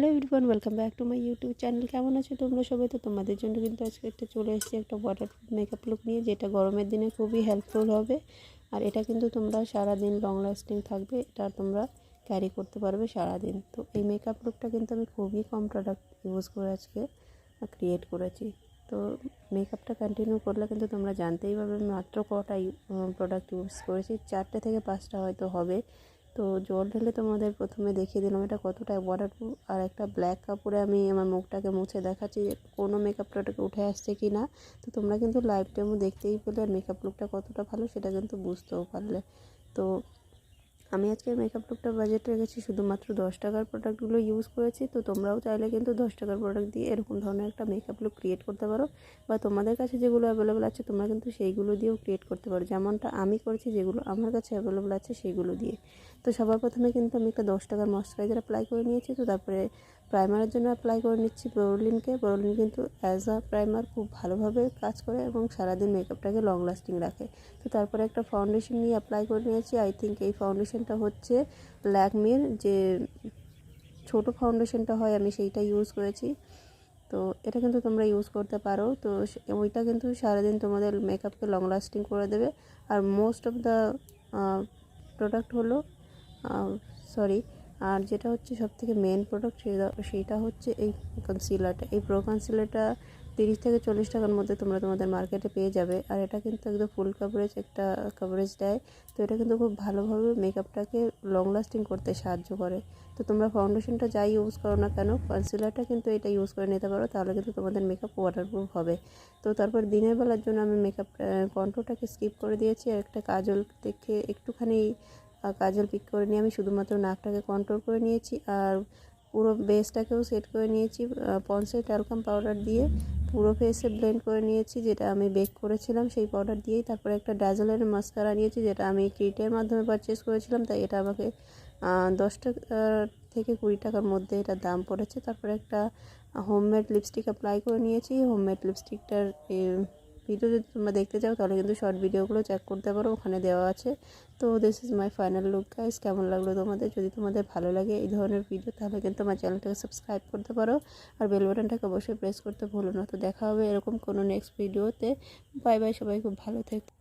Hello everyone welcome back to my YouTube channel কেমন আছো তোমরা সবাই? তো তোমাদের জন্য কিন্তু আজকে একটা চলে এসেছি একটা ওয়াটার মেকআপ লুক নিয়ে, যেটা গরমের দিনে খুবই হেল্পফুল হবে। আর এটা কিন্তু তোমরা সারা দিন লং লাস্টিং থাকবে, এটা তোমরা ক্যারি করতে পারবে সারা দিন তো এই মেকআপ লুকটা কিন্তু আমি খুবই কম প্রোডাক্ট ইউজ করে আজকে ক্রিয়েট করেছি। তো মেকআপটা কন্টিনিউ করলে কিন্তু তোমরা জানতেই পারবে মাত্র কটা প্রোডাক্ট ইউজ করেছি, চারটে থেকে পাঁচটা হয়তো হবে। তো জল ঢেলে তোমাদের প্রথমে দেখিয়ে দিলাম এটা কতটা ওয়াটারপ্রুফ আর একটা ব্ল্যাক কাপড়ে আমি আমার মুখটাকে মুছে দেখাচ্ছি কোনো মেকআপ প্রোডাক্ট উঠে আসছে কি না। তো তোমরা কিন্তু লাইভ টাইমও দেখতেই পেলে আর মেকআপ লুকটা কতটা ভালো সেটা কিন্তু বুঝতেও পারলে। তো আমি আজকে মেকআপ লুকটা বাজেট রেখেছি শুধুমাত্র দশ টাকার প্রোডাক্টগুলো ইউজ করেছি। তো তোমরাও চাইলে কিন্তু দশ টাকার প্রোডাক্ট দিয়ে এরকম ধরনের একটা মেকআপ লুক ক্রিয়েট করতে পারো। বা তোমাদের কাছে যেগুলো অ্যাভেলেবেল আছে, তোমরা কিন্তু সেইগুলো দিয়েও ক্রিয়েট করতে পারো। যেমনটা আমি করেছি, যেগুলো আমার কাছে অ্যাভেলেবেল আছে সেগুলো দিয়ে। তো সবার প্রথমে কিন্তু আমি একটা দশ টাকার ময়শ্চারাইজার অ্যাপ্লাই করে নিয়েছি। তো তারপরে প্রাইমারের জন্য অ্যাপ্লাই করে নিচ্ছি বোরলিনকে বোরলিন কিন্তু অ্যাজ আ প্রাইমার খুব ভালোভাবে কাজ করে এবং সারাদিন মেকআপটাকে লং লাস্টিং রাখে। তো তারপরে একটা ফাউন্ডেশন নিয়ে অ্যাপ্লাই করে নিয়েছি। আই থিঙ্ক এই ফাউন্ডেশনটা হচ্ছে ল্যাকমির যে ছোট ফাউন্ডেশনটা হয়, আমি সেইটা ইউজ করেছি। তো এটা কিন্তু তোমরা ইউজ করতে পারো। তো ওইটা কিন্তু সারাদিন তোমাদের মেকআপকে লং লাস্টিং করে দেবে। আর মোস্ট অফ দ্য প্রোডাক্ট হলো সরি আর যেটা হচ্ছে সব থেকে মেন প্রোডাক্ট সেটা হচ্ছে এই কনসিলারটা এই প্রো কনসিলারটা তিরিশ থেকে চল্লিশ টাকার মধ্যে তোমরা তোমাদের মার্কেটে পেয়ে যাবে। আর এটা কিন্তু একদম ফুল কাভারেজ একটা কাভারেজ দেয়। তো এটা কিন্তু খুব ভালোভাবে মেকআপটাকে লং লাস্টিং করতে সাহায্য করে। তো তোমরা ফাউন্ডেশনটা যাই ইউজ করো না কেন কনসিলারটা কিন্তু এটা ইউজ করে নিতে পারো, তাহলে কিন্তু তোমাদের মেকআপ ওয়াটারপ্রুফ হবে। তো তারপর দিনের বেলার জন্য আমি মেকআপ কন্ট্রোলটাকে স্কিপ করে দিয়েছি। আর একটা কাজল দেখে একটুখানি কাজল পিক করে নিয়ে আমি শুধুমাত্র নাকটাকে কন্ট্রোল করে নিয়েছি। আর পুরো বেসটাকেও সেট করে নিয়েছি পন্সের ট্যালকাম পাউডার দিয়ে পুরো ফেসে ব্লেন্ড করে নিয়েছি, যেটা আমি বেক করেছিলাম সেই পাউডার দিয়েই। তারপরে একটা ড্যাজলের মাস্কারা নিয়েছি, যেটা আমি ক্রিটের মাধ্যমে পারচেস করেছিলাম, তাই এটা আমাকে দশ টাকা থেকে কুড়ি টাকার মধ্যে এটা দাম পড়েছে। তারপরে একটা হোমমেড লিপস্টিক অ্যাপ্লাই করে নিয়েছি। হোমমেড লিপস্টিকটার ভিডিও যদি তোমরা দেখতে চাও, তাহলে কিন্তু শর্ট ভিডিওগুলো চেক করতে পারো, ওখানে দেওয়া আছে। তো this is my final look guys কেমন লাগল তোমাদের? যদি তোমাদের ভালো লাগে এই ধরনের ভিডিও তাহলে কিন্তু আমার চ্যানেলটাকে সাবস্ক্রাইব করতে পারো। আর বেল বাটনটাকে অবশ্যই প্রেস করতে ভুলো না। তো দেখা হবে এরকম কোনো নেক্সট ভিডিওতে বাই বাই সবাই খুব ভালো থেকো।